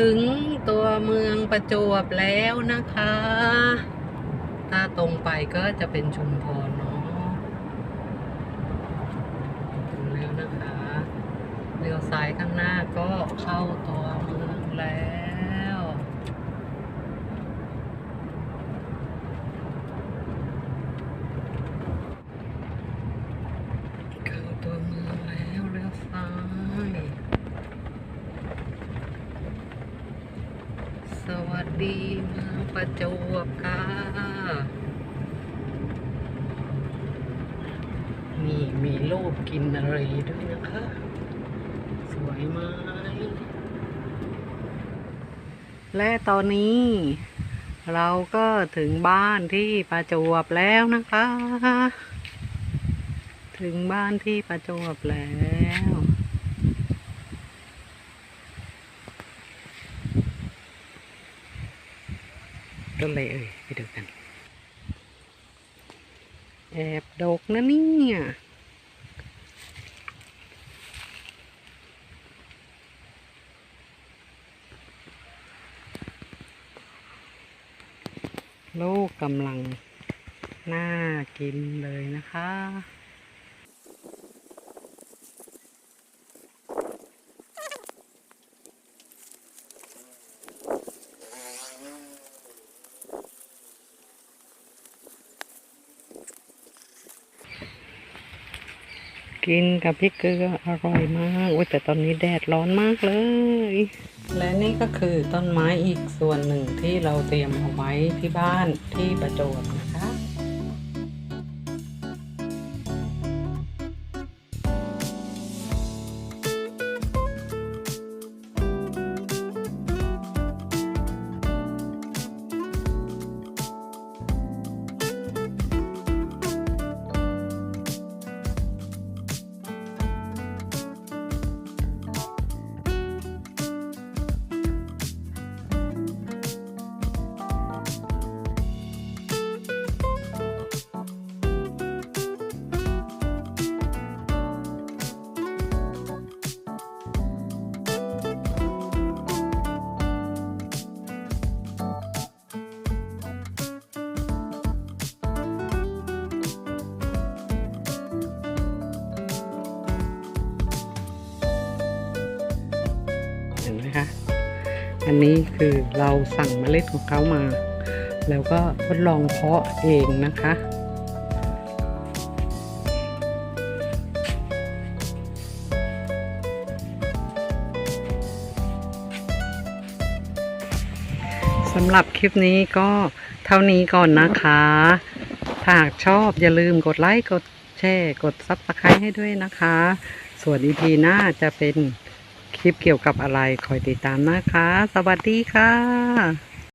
ถึงตัวเมืองประจวบแล้วนะคะ ถ้าตรงไปก็จะเป็นชุมพรเนาะถึงแล้วนะคะเลี้ยวซ้ายข้างหน้าก็เข้าตัวเมืองแล้วเข้าตัวเมืองแล้วเลี้ยวซ้าย ส วัสดีเมืองประจวบค่ะ นี่มีรูปกินอะไรด้วยนะคะ สวยไหมและตอนนี้ เราก็ถึงบ้านที่ประจวบแล้วนะคะ ถึงบ้านที่ประจวบแล้ว ก็เลยเอ่ยไปดูกัน แอบดกนะเนี่ยลูกกำลังน่ากินเลยนะคะ กินกับพริกเกลืออร่อยมากโอ้ยแต่ตอนนี้แดดร้อนมากเลย และนี่ก็คือต้นไม้อีกส่วนหนึ่งที่เราเตรียมเอาไว้ที่บ้านที่ประจวบนะ อันนี้คือเราสั่งเมล็ดของเขามา แล้วก็ทดลองเพาะเองนะคะ สำหรับคลิปนี้ก็เท่านี้ก่อนนะคะ ถ้าหากชอบอย่าลืมกดไลค์ กดแชร์ กดซับสไครต์ให้ด้วยนะคะ ส่วนอีพีหน้าจะเป็น คลิปเกี่ยวกับอะไรคอยติดตามนะคะ สวัสดีค่ะ